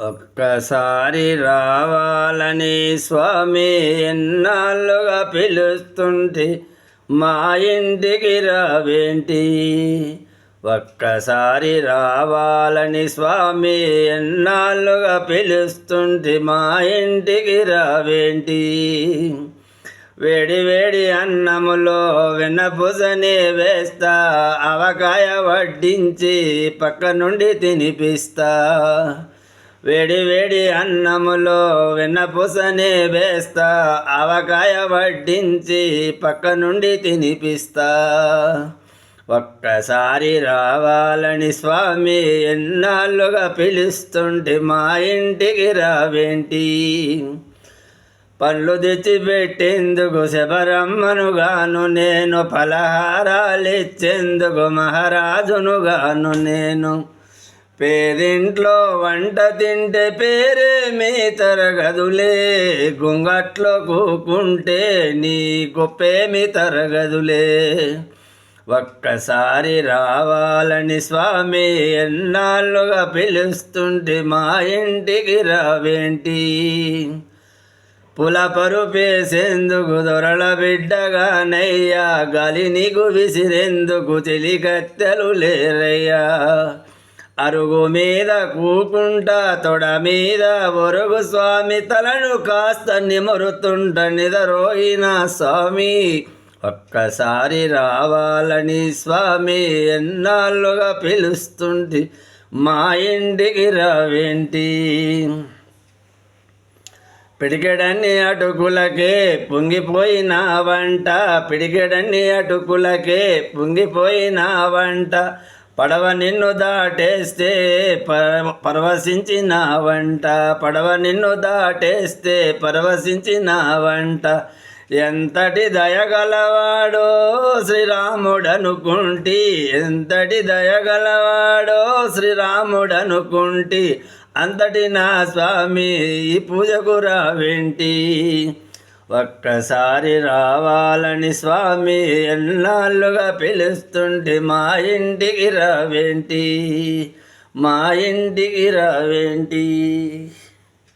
ఒక్కసారి రావాలని స్వామి ఎన్నాళ్ళుగా పిలుస్తుంటే మా ఇంటికి రావేంటి? ఒక్కసారి రావాలని స్వామి ఎన్నాళ్ళుగా పిలుస్తుంటే మా ఇంటికి రావేంటి? వేడి వేడి అన్నములో వెన్నపూసని వేస్తా అవకాయ వడ్డించి పక్క నుండి తినిపిస్తా. వేడి వేడి అన్నములో వెన్నపూసనే వేస్తా ఆవకాయ వడ్డించి పక్క నుండి తినిపిస్తా. ఒక్కసారి రావాలని స్వామి ఎన్నాళ్ళుగా పిలుస్తుంటే మా ఇంటికి రావేంటి? పళ్ళు తెచ్చిపెట్టేందుకు శబరమ్మనుగాను నేను ఫలహారాలిచ్చేందుకు మహారాజునుగాను నేను. పేదింట్లో వంట తింటే పేరేమీ తరగదులే. గుంగట్లో కూకుంటే నీ గొప్పేమి తరగదులే. ఒక్కసారి రావాలని స్వామి ఎన్నాళ్ళుగా పిలుస్తుంటే మా ఇంటికి రావేంటి? పులపరు పేసేందుకు దొరల బిడ్డగానయ్యా గాలి నీకు విసిరేందుకు తెలికత్తెలు లేరయ్యా. అరుగు మీద కూకుంటా తొడ మీద ఒరుగు స్వామి తలను కాస్త నిమరుతుంట నిదరోయిన స్వామి. ఒక్కసారి రావాలని స్వామి ఎన్నాళ్ళుగా పిలుస్తుంటి మా ఇంటికి రావేంటి? పిడికెడన్ని అటుకులకే పొంగిపోయిన వంట పిడికెడన్ని అటుకులకే పొంగిపోయిన వంట. పడవ నిన్ను దాటేస్తే పర పరవశించిన వంట పడవ నిన్ను దాటేస్తే పరవశించిన వంట ఎంతటి దయగలవాడో శ్రీరాముడనుకుంటి. ఎంతటి దయగలవాడో శ్రీరాముడనుకుంటి. అంతటి నా స్వామి ఈ పూజకు రావేంటి? ఒక్కసారి రావాలని స్వామి ఎన్నాళ్ళుగా పిలుస్తుంటే మా ఇంటికి రావేంటి? మా ఇంటికి రావేంటి?